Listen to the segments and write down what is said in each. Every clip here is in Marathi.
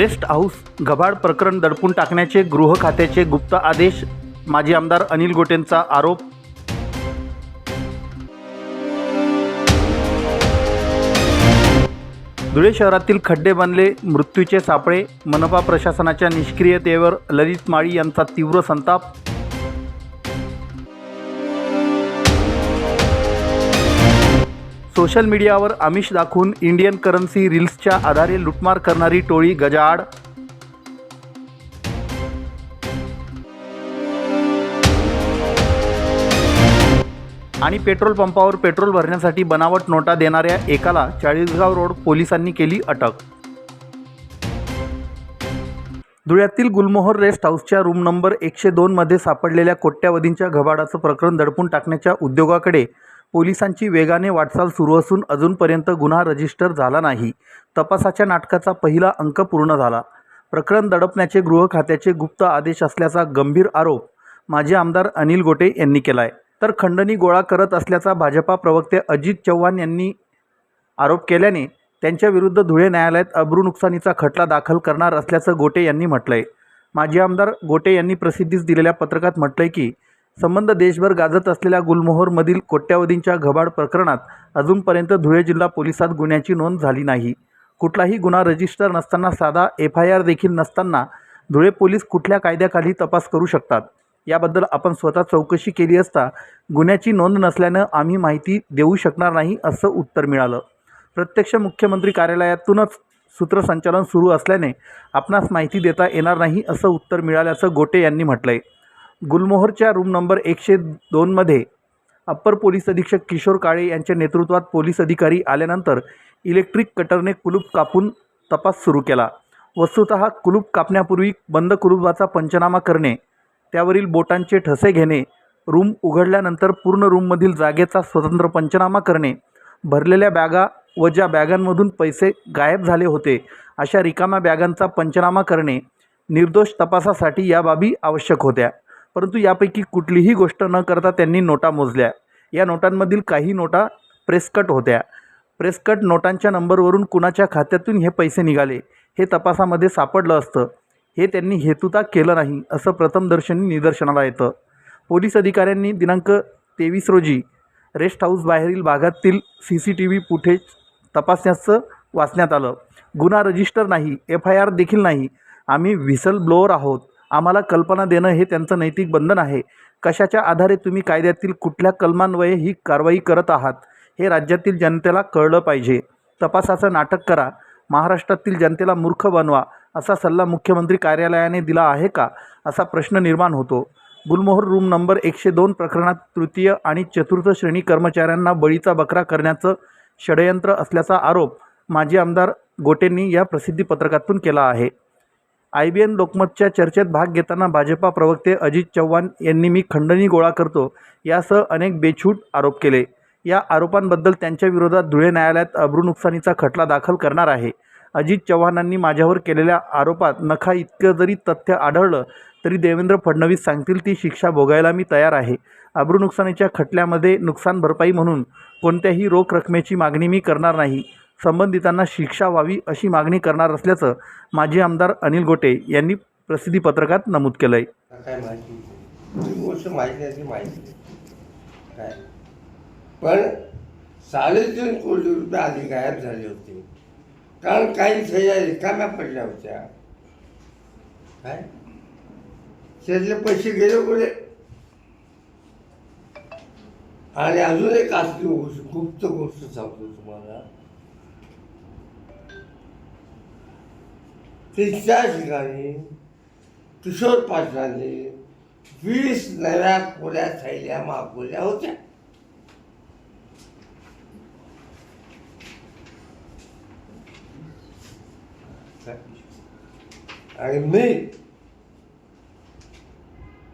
रेस्ट हाऊस गबाड प्रकरण दडपून टाकण्याचे गृह खात्याचे गुप्त आदेश माजी आमदार अनिल गोटेंचा आरोप. धुळे शहरातील खड्डे बनले मृत्यूचे सापळे मनपा प्रशासनाच्या निष्क्रियतेवर ललित माळी यांचा तीव्र संताप. सोशल मीडियावर आमिष दाखवून इंडियन करन्सी रील्सच्या आधारे लुटमार करणारी टोळी गजाआड. आणि पेट्रोल पंपावर पेट्रोल भरण्यासाठी बनावट नोटा देणाऱ्या एकाला चाळीसगाव रोड पोलिसांनी केली अटक. धुळ्यातील गुलमोहर रेस्ट हाऊसच्या रूम नंबर एकशे दोनमध्ये सापडलेल्या कोट्यावधींच्या घबाडाचं प्रकरण दडपून टाकण्याच्या उद्योगाकडे पोलिसांची वेगाने वाटचाल सुरू असून अजूनपर्यंत गुन्हा रजिस्टर झाला नाही. तपासाच्या नाटकाचा पहिला अंक पूर्ण झाला. प्रकरण दडपण्याचे गृह खात्याचे गुप्त आदेश असल्याचा गंभीर आरोप माजी आमदार अनिल गोटे यांनी केला आहे तर खंडणी गोळा करत असल्याचा भाजपा प्रवक्ते अजित चव्हाण यांनी आरोप केल्याने त्यांच्याविरुद्ध धुळे न्यायालयात अब्रू नुकसानीचा खटला दाखल करणार असल्याचं गोटे यांनी म्हटलं आहे माजी आमदार गोटे यांनी प्रसिद्धीस दिलेल्या पत्रकात म्हटलं आहे की संबंध देशभर गाजत असलेल्या गुलमोहरमधील कोट्यावधींच्या घबाड प्रकरणात अजूनपर्यंत धुळे जिल्हा पोलिसात गुन्ह्याची नोंद झाली नाही. कुठलाही गुन्हा रजिस्टर नसताना साधा एफ आय आर देखील नसताना धुळे पोलीस कुठल्या कायद्याखाली तपास करू शकतात? याबद्दल आपण स्वतः चौकशी केली असता गुन्ह्याची नोंद नसल्यानं आम्ही माहिती देऊ शकणार नाही असं उत्तर मिळालं. प्रत्यक्ष मुख्यमंत्री कार्यालयातूनच सूत्रसंचालन सुरू असल्याने आपणास माहिती देता येणार नाही असं उत्तर मिळाल्याचं गोटे यांनी म्हटलं आहे गुलमोहरच्या रूम नंबर एकशे दोनमध्ये अप्पर पोलीस अधीक्षक किशोर काळे यांच्या नेतृत्वात पोलीस अधिकारी आल्यानंतर इलेक्ट्रिक कटरने कुलूप कापून तपास सुरू केला. वस्तुत कुलूप कापण्यापूर्वी बंद कुलूपाचा पंचनामा करणे त्यावरील बोटांचे ठसे घेणे रूम उघडल्यानंतर पूर्ण रूममधील जागेचा स्वतंत्र पंचनामा करणे भरलेल्या बॅगा व ज्या बॅगांमधून पैसे गायब झाले होते अशा रिकाम्या बॅगांचा पंचनामा करणे निर्दोष तपासासाठी या बाबी आवश्यक होत्या. परंतु यापैकी कुठलीही गोष्ट न करता त्यांनी नोटा मोजल्या. या नोटांमधील काही नोटा प्रेसकट होत्या. प्रेसकट नोटांच्या नंबरवरून कुणाच्या खात्यातून हे पैसे निघाले हे तपासामध्ये सापडलं असतं. हे त्यांनी हेतुता केलं नाही असं प्रथमदर्शनी निदर्शनाला येतं. पोलीस अधिकाऱ्यांनी दिनांक तेवीस रोजी रेस्ट हाऊस बाहेरील भागातील C C T V footage तपासण्याचं वाचण्यात आलं. गुन्हा रजिस्टर नाही एफ आय आर देखील नाही. आम्ही व्हिसल ब्लोअर आहोत. आम्हाला कल्पना देणं हे त्यांचं नैतिक बंधन आहे. कशाच्या आधारे तुम्ही कायद्यातील कुठल्या कलमान्वये ही कारवाई करत आहात हे राज्यातील जनतेला कळलं पाहिजे. तपासाचं नाटक करा. महाराष्ट्रातील जनतेला मूर्ख बनवा असा सल्ला मुख्यमंत्री कार्यालयाने दिला आहे का असा प्रश्न निर्माण होतो. गुलमोहर रूम नंबर एकशे दोन प्रकरणात तृतीय आणि चतुर्थ श्रेणी कर्मचाऱ्यांना बळीचा बकरा करण्याचं षडयंत्र असल्याचा आरोप माजी आमदार गोटेंनी या प्रसिद्धीपत्रकातून केला आहे. आय बी एन लोकमतच्या चर्चेत भाग घेताना भाजपा प्रवक्ते अजित चव्हाण यांनी मी खंडणी गोळा करतो यासह अनेक बेछूट आरोप केले. या आरोपांबद्दल त्यांच्या विरोधात धुळे न्यायालयात अब्रू नुकसानीचा खटला दाखल करणार आहे. अजित चव्हाणांनी माझ्यावर केलेल्या आरोपात नखा इतकं जरी तथ्य आढळलं तरी देवेंद्र फडणवीस सांगतील ती शिक्षा भोगायला मी तयार आहे. अब्रू नुकसानीच्या खटल्यामध्ये नुकसान भरपाई म्हणून कोणत्याही रोख रकमेची मागणी मी करणार नाही. संबंधितांना शिक्षा व्हावी अशी मागणी करणार असल्याचं माजी आमदार अनिल गोटे यांनी प्रसिद्धीपत्रकात नमूद केलं आहे माहिती? गोष्ट माहिती माहिती काय? पण साडेतीन कोटी रुपये आधी गायब झाले होते. कारण काही सह्या रिकाम्या पडल्या होत्या. काय? त्यातले पैसे गेले कुठे? आणि अजून एक असली गोष्ट गुप्त गोष्ट सांगतो तुम्हाला. ते त्या ठिकाणी किशोर पाटलांनी वीस नव्या कोऱ्या थैल्या मागवल्या होत्या. आणि मी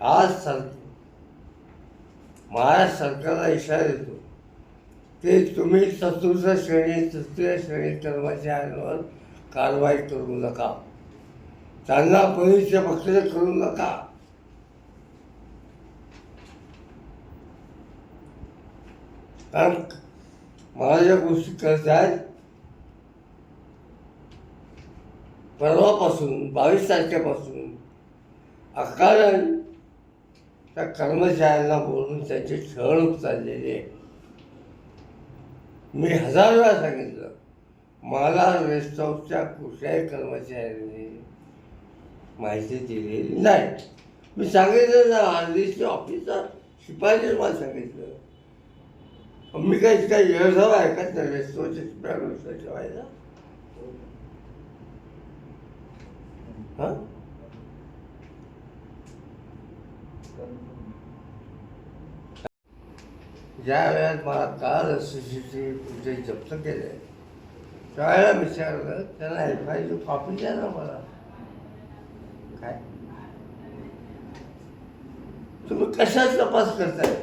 आज सर महाराष्ट्र सरकारला इशारा देतो ते तुम्ही चतुर्थ श्रेणी तृतीय श्रेणी कर्मचाऱ्यांवर कारवाई करू नका. त्यांना परीक्षा पक्षाचे करू नका. कारण मला ज्या गोष्टी करत आहेत परवापासून बावीस तारखेपासून अकारण त्या कर्मचाऱ्यांना बोलून त्यांची छळणूक चाललेली आहे. मी हजार वेळा सांगितलं मला रेस्ट हाऊसच्या कुठल्याही कर्मचाऱ्यांनी माहिती दिलेली नाही. मी सांगितलं ना आरडीसी ऑफिसचा शिपाईने मला सांगितलं. मी काही काही व्यवसाय ऐकत नाही रेस्ट हाऊसच्या ठेवायला हां? ज्या वेळेस मला काल सी सी टी व्ही जप्त केले त्यावेळेला विचारलं त्यांना एफ आय कॉपी द्या ना मला. काय? तुम्ही कशात तपास करताय?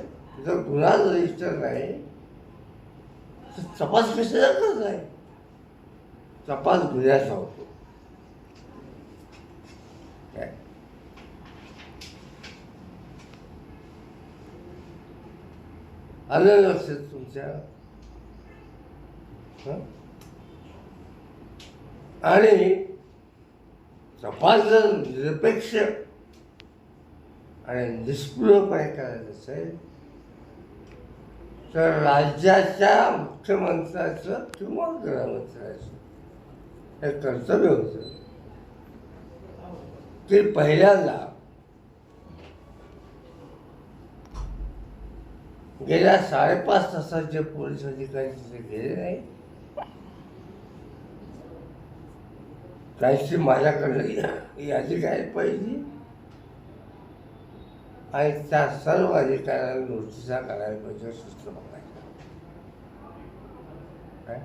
जर गुन्हा रजिस्टर नाही तर तपास कशाचा करताय? तपास गुन्ह्याचा होतो काय? आलं लक्षात तुमच्या? हं? आणि तपास जर निरपेक्ष आणि निष्क्रियपणे करायचं असेल तर राज्याच्या मुख्यमंत्र्याचं किंवा गृहमंत्र्याचं हे कर्तव्य होतं. ते पहिल्यांदा गेल्या साडेपाच तासात जे पोलीस अधिकारी तिथे गेले नाही त्यांची माझ्याकडनं यादी काय पाहिजे. आणि त्या सर्व अधिकाऱ्यांना नोटिसा करायला पाहिजे सूत्र बघायचं काय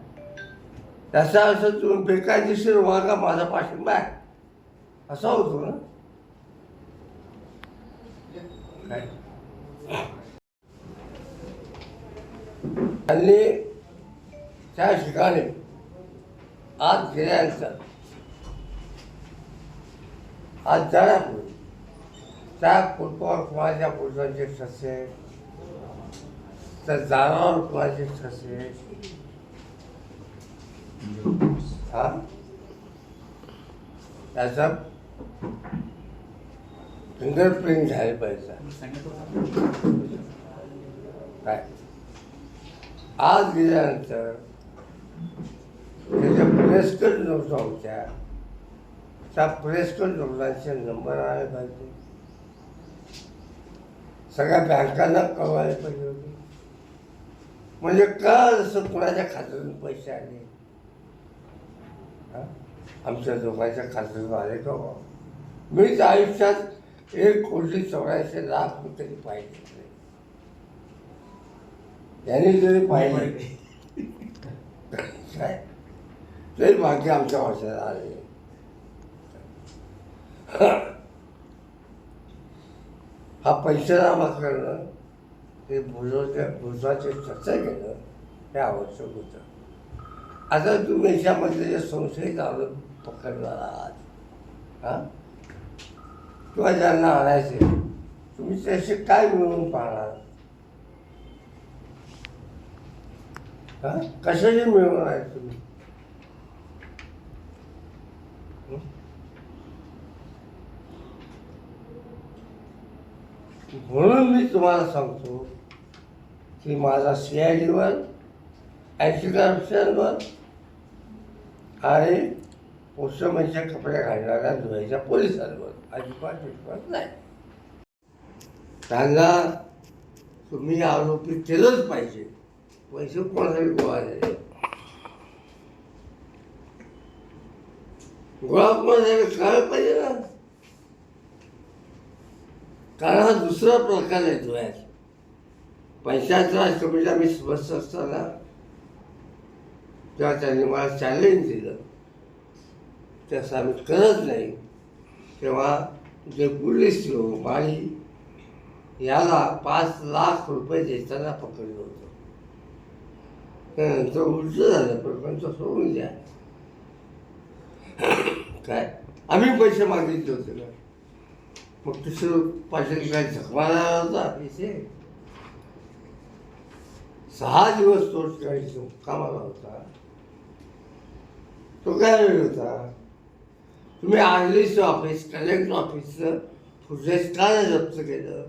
त्याचा असं तुम्ही बेकायदेशीर वागा माझा पाठिंबा आहे. असा होतो ना? हल्ली त्यांनी त्या ठिकाणी आज गेल्यानंतर आज जाण्यापूर्वी त्या फुटबॉल कुणाच्या पुरुषांचे ठसे? त्या दारावर कुणाचे ठसे? हा? त्याचा फिंगरप्रिंट झाले पाहिजे. काय? आज गेल्यानंतर त्याच्या प्रेस्कट नव्हत्या. होत्या त्या प्रेसकट नोटांचे नंबर आले पाहिजे. सगळ्या बँकांना कळवायला पाहिजे होते. म्हणजे का जसं कुणाच्या खात्यातून पैसे आले. हा? आमच्या दोघांच्या खात्यातून आले का बा मी तर आयुष्यात एक कोटी चौऱ्याऐंशी लाख कधी पाहिजे नाही. यांनी जरी पाहिजे काय? तरी भाग्य आमच्या वर्षाला आले. हा पंचनामा करणं हे भुजवच्या भुजाचे चर्चा घेणं हे आवश्यक होतं. आता तुम्ही याच्यामधले जे संशयित आरोप पकडणार आहात हां? किंवा ज्यांना आणायचे तुम्ही त्याचे काय मिळवून पाहणार? हां? कशाचे मिळवणार आहे तुम्ही? म्हणून मी तुम्हाला सांगतो की माझा सी आय डीवर ऐंशी करप्शनवर आणि पोस्टमनच्या कपडे घालणाऱ्या धुळ्याच्या पोलिसांवर अजिबात विश्वास नाही. सांगा तुम्ही आरोपी केलंच पाहिजे. पैसे कोणासाठी गोळा झाले? गोळा कोणासाठी कळायला पाहिजे ना? कारण हा दुसरा प्रकार आहे धुळ्यात पंचायत राज कमिटीला मी स्पष्ट असताना तेव्हा त्यांनी मला चॅलेंज दिलं. त्याचं आम्ही करत नाही. तेव्हा जे पोलीस लोक आणि याला पाच लाख रुपये देताना पकडलं होतं. त्यानंतर उलट झालं प्रपंच सोडून द्या. काय? आम्ही पैसे मागितले होते ना. मग दुसरं पाटील काय झकमाला होता पैसे? सहा दिवस तो काही कामाला होता. तो काय वेळ होता. तुम्ही आर सी ऑफिस कलेक्टर ऑफिसचं फुटेज का नाही जप्त केलं?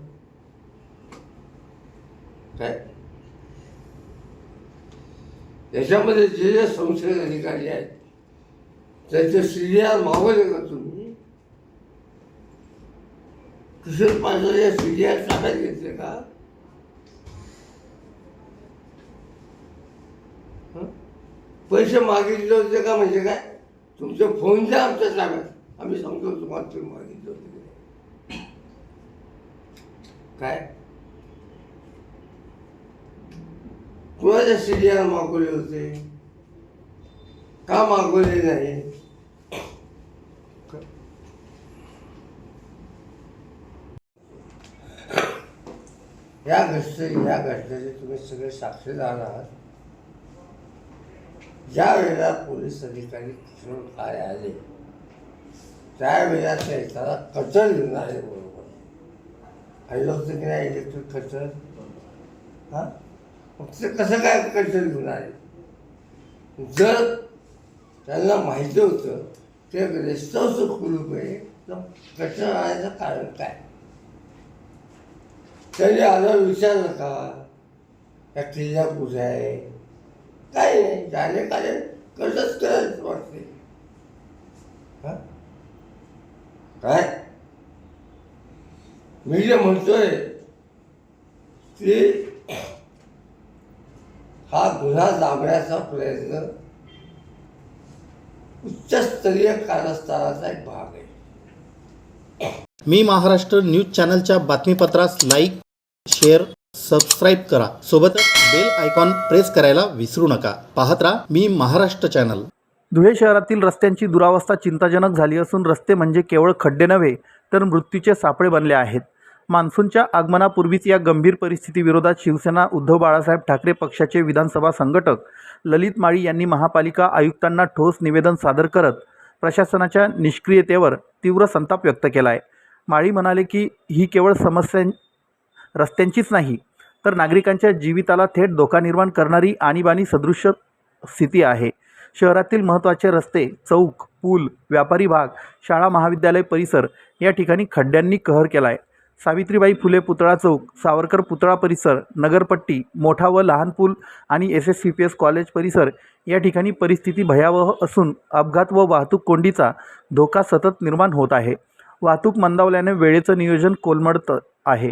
काय? याच्यामध्ये जे जे संशयित अधिकारी आहेत त्याचे सीडीआर मागवले का तुम्ही किशोर पांढरे सीडीआर ताब्यात घेतले का? पैसे मागितले होते का म्हणजे काय? तुमचे फोन द्या आमच्या ताब्यात आम्ही सांगतो तुम्हाला तुम्ही मागितले होते. की काय? कुणाच्या सीडीआर मागवले होते? का मागवले नाही? या घटने या घटनेचे तुम्ही सगळे साक्षीदार आहात ज्या वेळेला पोलीस अधिकारी किशोर काय आले त्यावेळेला त्याला कचर घेऊन आले बरोबर. आलं होतं की नाही इलेक्ट्रिक कचर. हां? मग ते कसं काय कचर घेऊन आले? जर त्यांना माहिती होतं ते रेस्ट खुलू कुलूप आहे तर कचरा आणायचं कारण काय? तरी आलं विचार नका या किल्ला कुठे आहे? काही नाही झाले कारण कसंच करायचं वाटते काय? मी जे म्हणतोय की हा गुन्हा दाबण्याचा प्रयत्न उच्चस्तरीय कारस्थानाचा एक भाग आहे. मी महाराष्ट्र न्यूज चॅनलच्या बातमीपत्रास लाईक शेअर सबस्क्राईब करा. सोबतच बेल आयकॉन प्रेस करायला विसरू नका. पाहत राहा मी महाराष्ट्र चॅनल. धुळे शहरातील रस्त्यांची दुरावस्था चिंताजनक झाली असून रस्ते म्हणजे केवळ खड्डे नव्हे तर मृत्यूचे सापळे बनले आहेत. मान्सूनच्या आगमनापूर्वीच या गंभीर परिस्थितीविरोधात शिवसेना उद्धव बाळासाहेब ठाकरे पक्षाचे विधानसभा संघटक ललित माळी यांनी महापालिका आयुक्तांना ठोस निवेदन सादर करत प्रशासनाच्या निष्क्रियतेवर तीव्र संताप व्यक्त केला आहे माळी म्हणाले की ही केवळ समस्या रस्त्यांचीच नाही तर नागरिकांच्या जीविताला थेट धोका निर्माण करणारी आणीबाणी सदृश्य स्थिती आहे. शहरातील महत्त्वाचे रस्ते चौक पूल व्यापारी भाग शाळा महाविद्यालय परिसर या ठिकाणी खड्ड्यांनी कहर केला आहे सावित्रीबाई फुले पुतळा चौक सावरकर पुतळा परिसर नगरपट्टी मोठा व लहान पूल आणि S S C P S college परिसर या ठिकाणी परिस्थिती भयावह असून अपघात व वाहतूक कोंडीचा धोका सतत निर्माण होत आहे. वाहतूक मंदावल्याने वेळेचं नियोजन कोलमडतं आहे.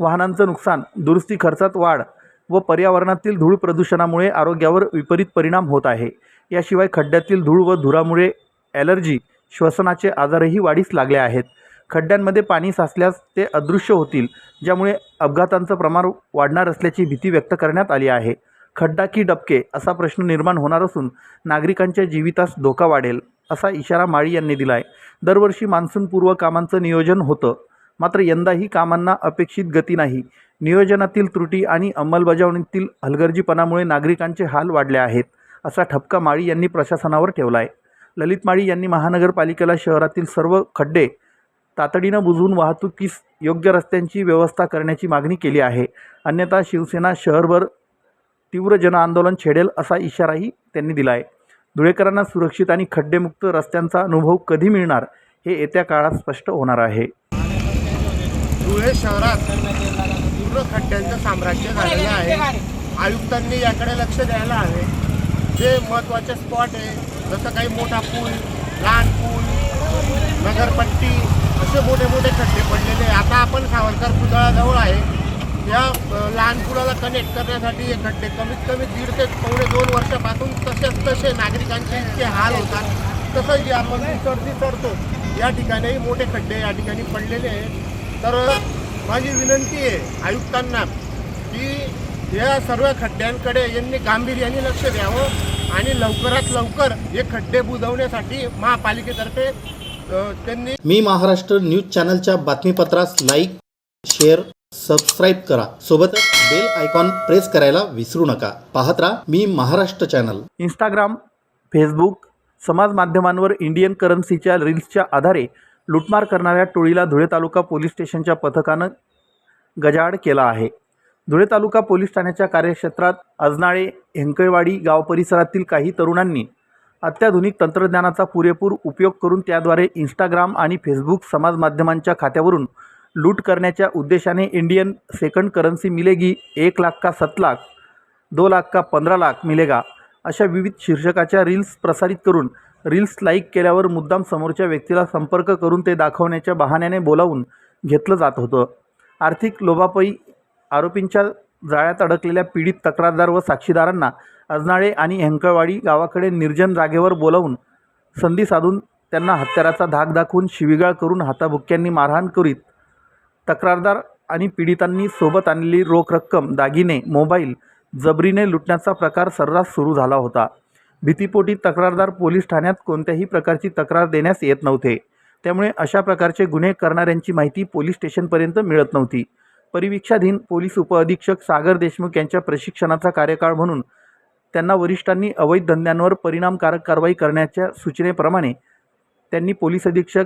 वाहनांचं नुकसान दुरुस्ती खर्चात वाढ व पर्यावरणातील धूळ प्रदूषणामुळे आरोग्यावर विपरीत परिणाम होत आहे. याशिवाय खड्ड्यातील धूळ व धुरामुळे ॲलर्जी श्वसनाचे आजारही वाढीस लागले आहेत. खड्ड्यांमध्ये पाणी साचल्यास ते अदृश्य होतील ज्यामुळे अपघातांचं प्रमाण वाढणार असल्याची भीती व्यक्त करण्यात आली आहे. खड्डा की डबके असा प्रश्न निर्माण होणार असून नागरिकांच्या जीवितास धोका वाढेल. असा इशारा माळी यांनी दिला आहे दरवर्षी मान्सूनपूर्व कामांचं नियोजन होतं. मात्र यंदाही कामांना अपेक्षित गती नाही. नियोजनातील त्रुटी आणि अंमलबजावणीतील हलगर्जीपणामुळे नागरिकांचे हाल वाढले आहेत असा ठपका माळी यांनी प्रशासनावर ठेवला आहे ललित माळी यांनी महानगरपालिकेला शहरातील सर्व खड्डे तातडीनं बुजवून वाहतुकीस योग्य रस्त्यांची व्यवस्था करण्याची मागणी केली आहे. अन्यथा शिवसेना शहरभर तीव्र जनआंदोलन छेडेल असा इशाराही त्यांनी दिला आहे धुळेकरांना सुरक्षित आणि खड्डेमुक्त रस्त्यांचा अनुभव कधी मिळणार हे येत्या काळात स्पष्ट होणार आहे. धुळे शहरात पूर्ण खड्ड्यांचं साम्राज्य झालेलं आहे. आयुक्तांनी याकडे लक्ष द्यायला हवे. जे महत्त्वाचे स्पॉट आहे जसं काही मोठा पूल लहान पूल नगरपट्टी असे मोठे मोठे खड्डे पडलेले आता आपण सावरकर पुतळाजवळ आहे. या लहानपुराला कनेक्ट करण्यासाठी हे खड्डे. कमीत कमी दीड ते पावणे दोन वर्षापासून तसेच तसे नागरिकांचे इतके हाल होतात. तसंच जे आपण चढती करतो या ठिकाणीही मोठे खड्डे या ठिकाणी पडलेले आहेत. तर माझी विनंती आहे आयुक्तांना की या सर्व खड्ड्यांकडे यांनी गांभीर्याने लक्ष द्यावं आणि लवकरात लवकर हे खड्डे बुजवण्यासाठी महापालिकेतर्फे त्यांनी मी महाराष्ट्र न्यूज चॅनलच्या बातमीपत्रास लाईक शेअर सबस्क्राईब करा. सोबतच बेल आयकॉन प्रेस करायला विसरू नका. पाहत राहा मी महाराष्ट्र चॅनल इंस्टाग्राम फेसबुक समाज माध्यमांवर इंडियन करन्सीच्या रील्सच्या आधारे लुटमार करणाऱ्या टोळीला धुळे तालुका पोलीस स्टेशनच्या पथकानं गजाआड केला आहे. धुळे तालुका पोलीस ठाण्याच्या कार्यक्षेत्रात अजनाळे हेंकळवाडी गाव परिसरातील काही तरुणांनी अत्याधुनिक तंत्रज्ञानाचा पुरेपूर उपयोग करून त्याद्वारे इंस्टाग्राम आणि फेसबुक समाज माध्यमांच्या खात्यावरून लूट करण्याच्या उद्देशाने इंडियन सेकंड करन्सी मिलेगी एक लाख का सत लाख दो लाख का पंधरा लाख मिलेगा अशा विविध शीर्षकाच्या रील्स प्रसारित करून रील्स लाईक केल्यावर मुद्दाम समोरच्या व्यक्तीला संपर्क करून ते दाखवण्याच्या बहाण्याने बोलावून घेतलं जात होतं. आर्थिक लोभापायी आरोपींच्या जाळ्यात अडकलेल्या पीडित तक्रारदार व साक्षीदारांना अजनाळे आणि हेंकळवाडी गावाकडे निर्जन जागेवर बोलावून संधी साधून त्यांना हत्याराचा धाक दाखवून शिवीगाळ करून हाताभुक्क्यांनी मारहाण करीत तक्रारदार आणि पीडितांनी सोबत आणलेली रोख रक्कम दागिने मोबाईल जबरीने लुटण्याचा प्रकार सर्रास सुरू झाला होता. भीतीपोटी तक्रारदार पोलीस ठाण्यात कोणत्याही प्रकारची तक्रार देण्यास येत नव्हते. त्यामुळे अशा प्रकारचे गुन्हे करणाऱ्यांची माहिती पोलीस स्टेशनपर्यंत मिळत नव्हती. परिवीक्षाधीन पोलीस उपअधीक्षक सागर देशमुख यांच्या प्रशिक्षणाचा कार्यकाळ म्हणून त्यांना वरिष्ठांनी अवैध धंद्यांवर परिणामकारक कारवाई करण्याच्या सूचनेप्रमाणे त्यांनी पोलीस अधीक्षक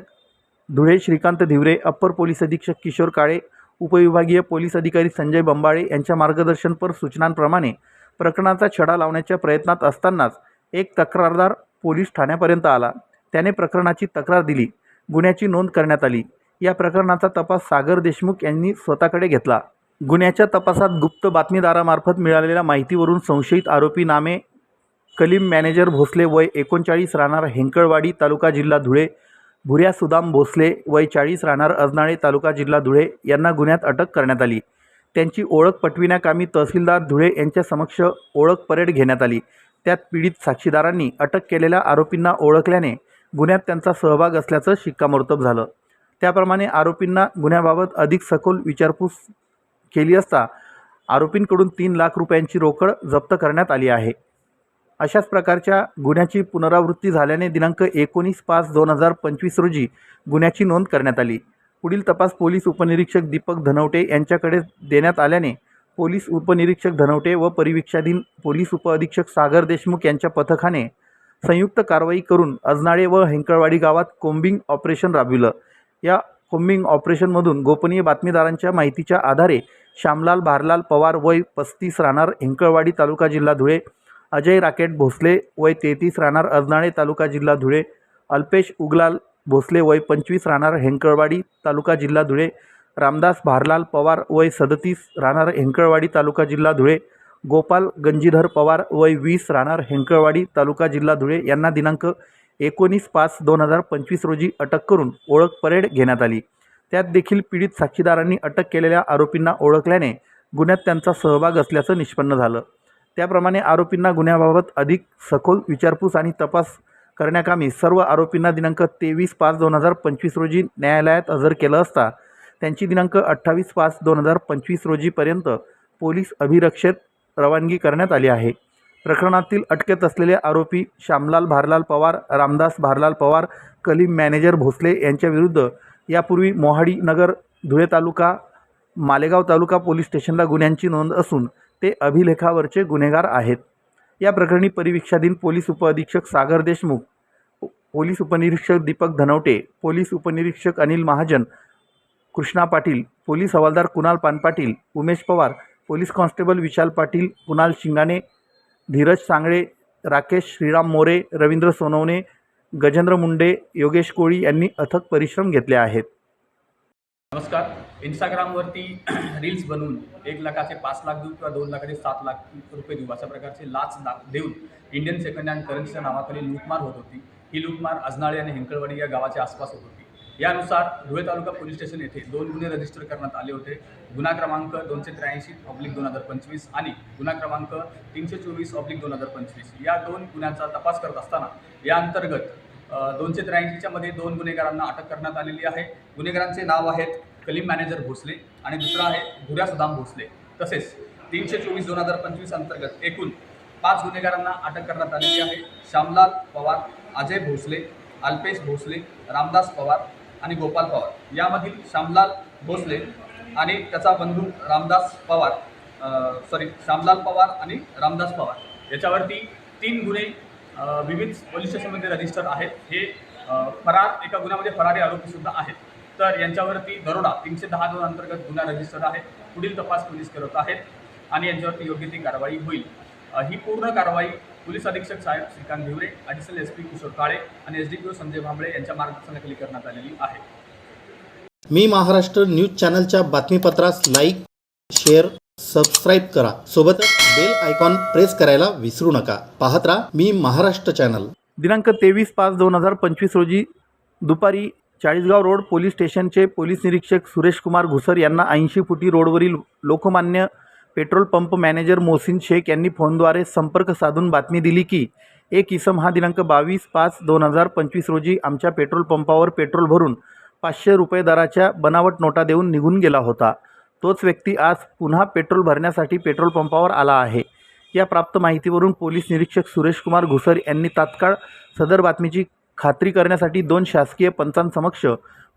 धुळे श्रीकांत धिवरे अप्पर पोलीस अधीक्षक किशोर काळे उपविभागीय पोलीस अधिकारी संजय बंबाळे यांच्या मार्गदर्शनपर सूचनांप्रमाणे प्रकरणाचा छडा लावण्याच्या प्रयत्नात असतानाच एक तक्रारदार पोलीस ठाण्यापर्यंत आला. त्याने प्रकरणाची तक्रार दिली. गुन्ह्याची नोंद करण्यात आली. या प्रकरणाचा तपास सागर देशमुख यांनी स्वतःकडे घेतला. गुन्ह्याच्या तपासात गुप्त बातमीदारामार्फत मिळालेल्या माहितीवरून संशयित आरोपी नामे कलीम मॅनेजर भोसले वय एकोणचाळीस राहणार हेंकळवाडी तालुका जिल्हा धुळे भुऱ्या सुदाम भोसले वय चाळीस राहणार अजनाळे तालुका जिल्हा धुळे यांना गुन्ह्यात अटक करण्यात आली. त्यांची ओळख पटविण्याकामी तहसीलदार धुळे यांच्या समक्ष ओळख परेड घेण्यात आली. त्यात पीडित साक्षीदारांनी अटक केलेल्या आरोपींना ओळखल्याने गुन्ह्यात त्यांचा सहभाग असल्याचं शिक्कामोर्तब झालं. त्याप्रमाणे आरोपींना गुन्ह्याबाबत अधिक सखोल विचारपूस केली असता आरोपींकडून तीन लाख रुपयांची रोकड जप्त करण्यात आली आहे. अशाच प्रकारच्या गुन्ह्याची पुनरावृत्ती झाल्याने दिनांक एकोणीस पाच दोन हजार पंचवीस रोजी गुन्ह्याची नोंद करण्यात आली. पुढील तपास पोलीस उपनिरीक्षक दीपक धनवटे यांच्याकडे देण्यात आल्याने पोलीस उपनिरीक्षक धनवटे व परिवीक्षाधीन पोलीस उपअधीक्षक सागर देशमुख यांच्या पथकाने संयुक्त कारवाई करून अजनाळे व हेंकळवाडी गावात कोंबिंग ऑपरेशन राबविलं. या कोंबिंग ऑपरेशनमधून गोपनीय बातमीदारांच्या माहितीच्या आधारे श्यामलाल भारलाल पवार वय पस्तीस राहणार हेंकळवाडी तालुका जिल्हा धुळे अजय राकेट भोसले वय तेहतीस राहणार अजनाळे तालुका जिल्हा धुळे. अल्पेश उगलाल भोसले वय पंचवीस राहणार हेंकळवाडी तालुका जिल्हा धुळे. रामदास भारलाल पवार वय सदतीस राहणार हेंकळवाडी तालुका जिल्हा धुळे. गोपाल गंजीधर पवार वय वीस राहणार हेंकळवाडी तालुका जिल्हा धुळे यांना दिनांक एकोणीस पाच दोन हजार पंचवीस रोजी अटक करून ओळख परेड घेण्यात आली. त्यात देखील पीडित साक्षीदारांनी अटक केलेल्या आरोपींना ओळखल्याने गुन्ह्यात त्यांचा सहभाग असल्याचं निष्पन्न झालं. त्याप्रमाणे आरोपींना गुन्ह्याबाबत अधिक सखोल विचारपूस आणि तपास करण्याकामी सर्व आरोपींना दिनांक तेवीस पाच दोन हजार पंचवीस रोजी न्यायालयात हजर केलं असता त्यांची दिनांक अठ्ठावीस पाच दोन हजार पंचवीस रोजीपर्यंत पोलीस अभिरक्षेत रवानगी करण्यात आली आहे. प्रकरणातील अटकेत असलेले आरोपी श्यामलाल भारलाल पवार रामदास भारलाल पवार कलीम मॅनेजर भोसले यांच्याविरुद्ध यापूर्वी मोहाडी नगर धुळे तालुका मालेगाव तालुका पोलीस स्टेशनला गुन्ह्यांची नोंद असून ते अभिलेखावरचे गुन्हेगार आहेत. या प्रकरणी परिवीक्षाधीन पोलीस उपअधीक्षक सागर देशमुख पोलीस उपनिरीक्षक दीपक धनवटे पोलीस उपनिरीक्षक अनिल महाजन कृष्णा पाटील पोलीस हवालदार कुणाल पानपाटील उमेश पवार पोलीस कॉन्स्टेबल विशाल पाटील कुणाल शिंगाणे धीरज सांगळे राकेश श्रीराम मोरे रवींद्र सोनवणे गजेंद्र मुंडे योगेश कोळी यांनी अथक परिश्रम घेतले आहेत. नमस्कार. इंस्टाग्रामवरती रील्स बनवून एक लाखाचे पाच लाख देऊ किंवा दोन लाखाचे सात लाख रुपये देऊ अशा प्रकारचे लाच दा देऊन इंडियन सेकंड हँड करन्सीच्या नावाखाली लूटमार होत होती. ही लूटमार अजनाळे आणि हेंकळवाडी या गावाच्या आसपास होत होती. यानुसार धुळे तालुका पोलीस स्टेशन येथे दोन गुन्हे रजिस्टर करण्यात आले होते. गुन्हा क्रमांक दोनशे त्र्याऐंशी ऑब्लिक दोन हजार पंचवीस आणि गुन्हा क्रमांक तीनशे चोवीस ऑब्लिक दोन हजार पंचवीस. या दोन गुन्ह्यांचा तपास करत असताना या अंतर्गत दोनशे त्र्याऐंशीच्या मध्ये दोन गुन्हेगारांना अटक करण्यात आलेली आहे. गुन्हेगारांचे नाव आहेत कलीम मॅनेजर भोसले आणि दुसरा आहे भुऱ्या सदाम भोसले. तसेच तीनशे चोवीस दोन हजार पंचवीस अंतर्गत एकूण पाच गुन्हेगारांना अटक करण्यात आलेली आहे. श्यामलाल पवार अजय भोसले अल्पेश भोसले रामदास पवार आणि गोपाल पवार. यामधील श्यामलाल भोसले आणि त्याचा बंधू रामदास पवार सॉरी श्यामलाल पवार आणि रामदास पवार. याच्यावरती तीन गुन्हे विविध पोलीस स्टेशनमध्ये रजिस्टर आहेत. हे फरार एका गुन्ह्यामध्ये फरारी आरोपीसुद्धा आहेत. तर यांच्यावरती दरोडा तीनशे दहा दोन अंतर्गत गुन्हा रजिस्टर आहे. पुढील तपास पोलीस करत आहेत आणि यांच्यावरती योग्य ती कारवाई होईल. ही पूर्ण कारवाई पोलीस अधीक्षक साहेब Shrikant Dhivare additional S P Kishor Kale आणि S D P O Sanjay Bhambale यांच्या मार्गदर्शनाखाली करण्यात आलेली आहे. मी महाराष्ट्र न्यूज चॅनलच्या बातमीपत्रास लाईक शेअर सबस्क्राईब करा. सोबतच बेल आयकॉन प्रेस करायला विसरू नका. पाहत राहा मी महाराष्ट्र चॅनल दिनांक तेवीस पाच दोन हजार पंचवीस रोजी दुपारी चाळीसगाव रोड पोलीस स्टेशनचे पोलीस निरीक्षक सुरेश कुमार घुसर यांना ऐंशी फुटी रोडवरील Lokmanya petrol pump manager Mohsin Shaikh यांनी फोनद्वारे संपर्क साधून बातमी दिली की एक इसम हा दिनांक बावीस पाच दोन हजार पंचवीस रोजी आमच्या पेट्रोल पंपावर पेट्रोल भरून पाचशे रुपये दराच्या बनावट नोटा देऊन निघून गेला होता. तोच व्यक्ती आज पुन्हा पेट्रोल भरण्यासाठी पेट्रोल पंपावर आला आहे. या प्राप्त माहितीवरून पोलीस निरीक्षक सुरेश कुमार घुसर यांनी तात्काळ सदर बातमीची खात्री करण्यासाठी दोन शासकीय पंचांसमक्ष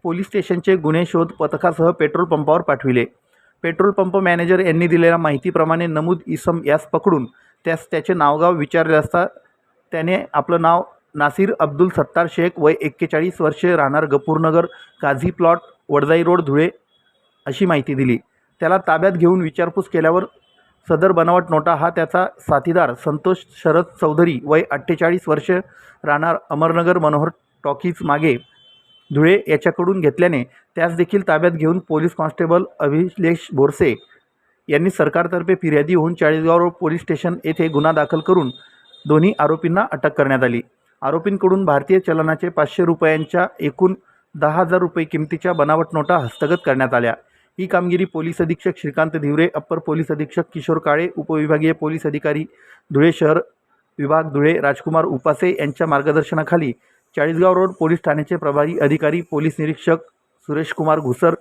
पोलीस स्टेशनचे गुन्हे शोध पथकासह पेट्रोल पंपावर पाठविले. पेट्रोल पंप मॅनेजर यांनी दिलेल्या माहितीप्रमाणे नमूद इसम यास पकडून त्यास त्याचे नावगाव विचारले असता त्याने आपलं नाव नासिर अब्दुल सत्तार शेख वय एक्केचाळीस वर्षे राहणार गपूरनगर काझी प्लॉट वडजाई रोड धुळे अशी माहिती दिली. त्याला ताब्यात घेऊन विचारपूस केल्यावर सदर बनावट नोटा हा त्याचा साथीदार संतोष शरद चौधरी वय अठ्ठेचाळीस वर्ष राहणार अमरनगर मनोहर टॉकीज मागे धुळे याच्याकडून घेतल्याने त्यास देखील ताब्यात घेऊन पोलीस कॉन्स्टेबल अभिलेश बोरसे यांनी सरकारतर्फे फिर्यादी होऊन चाळीसगाव रोड पोलीस स्टेशन येथे गुन्हा दाखल करून दोन्ही आरोपींना अटक करण्यात आली. आरोपींकडून भारतीय चलनाचे पाचशे रुपयांच्या एकूण दहा हजार रुपये किमतीच्या बनावट नोटा हस्तगत करण्यात आल्या. ही कामगिरी पोलीस अधीक्षक श्रीकांत धिवरे अप्पर पोलीस अधीक्षक किशोर काळे उपविभागीय पोलीस अधिकारी धुळे शहर विभाग धुळे राजकुमार उपासे यांच्या मार्गदर्शनाखाली चाळीसगाव रोड पोलीस ठाण्याचे प्रभारी अधिकारी पोलीस निरीक्षक सुरेश कुमार घुसर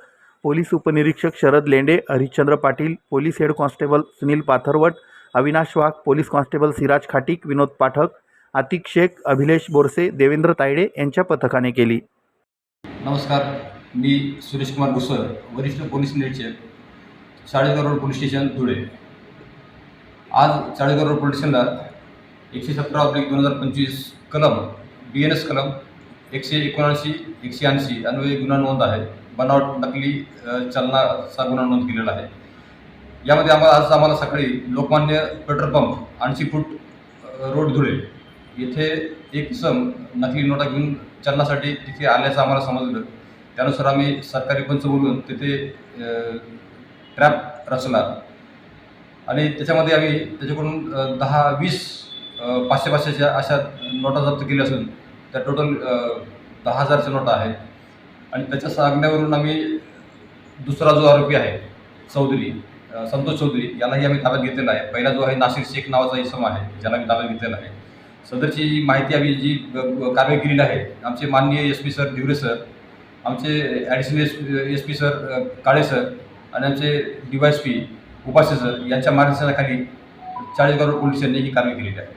पोलीस उपनिरीक्षक Sharad Lende Harishchandra Patil police head constable Sunil Pathrawat Avinash Wagh police constable Siraj Khatik Vinod Pathak Atik Shaikh Abhilesh Borse Devendra Tayde यांच्या पथकाने केली. नमस्कार. मी सुरेश कुमार घुसर वरिष्ठ पोलीस निरीक्षक Chalisgaon road police station Dhule. आज चाळीसगाव रोड पोलीस स्टेशनला एकशे सतरा ऑब्लिक दोन हजार पंचवीस कलम बी एन एस कलम एकशे एकोणऐंशी एकशे ऐंशी अन्वये गुन्हा नोंद आहे बनावट नकली चालनाचा चलनाचा गुन्हा नोंद केलेला आहे. यामध्ये आम्हाला आज आम्हाला सकाळी लोकमान्य पेट्रोल पंप ऐंशी फूट रोड धुळे येथे एक सम नकली नोटा घेऊन चलनासाठी तिथे आल्याचं आम्हाला समजलं. त्यानुसार आम्ही सरकारी पंच बोलून तिथे ट्रॅप रचला आणि त्याच्यामध्ये आम्ही त्याच्याकडून दहा वीस पाचशे पाचशेच्या अशा नोटा जप्त केल्या असून त्या टोटल दहा हजारच्या नोटा आहेत. आणि त्याच्या सांगण्यावरून आम्ही दुसरा जो आरोपी आहे चौधरी संतोष चौधरी यालाही आम्ही ताब्यात घेतलेला आहे. पहिला जो आहे नाशिर शेख नावाचा इसम आहे ज्याला आम्ही ताब्यात घेतलेला आहे. सदरची जी माहिती आम्ही जी ग- कारवाई केलेली आहे आमचे माननीय S P sir Diware sir आमचे additional S S P sir Kale sir आणि आमचे D Y S P Upasya sir यांच्या मार्गदर्शनाखाली चाळीसगाव रोड पोलिसांनी ही कारवाई केलेली आहे.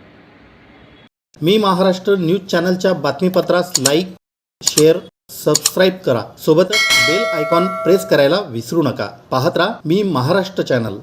मी महाराष्ट्र न्यूज चॅनलच्या बातमीपत्रास लाईक शेअर सबस्क्राईब करा. सोबतच बेल आयकॉन प्रेस करायला विसरू नका. पाहत राहा मी महाराष्ट्र चॅनल.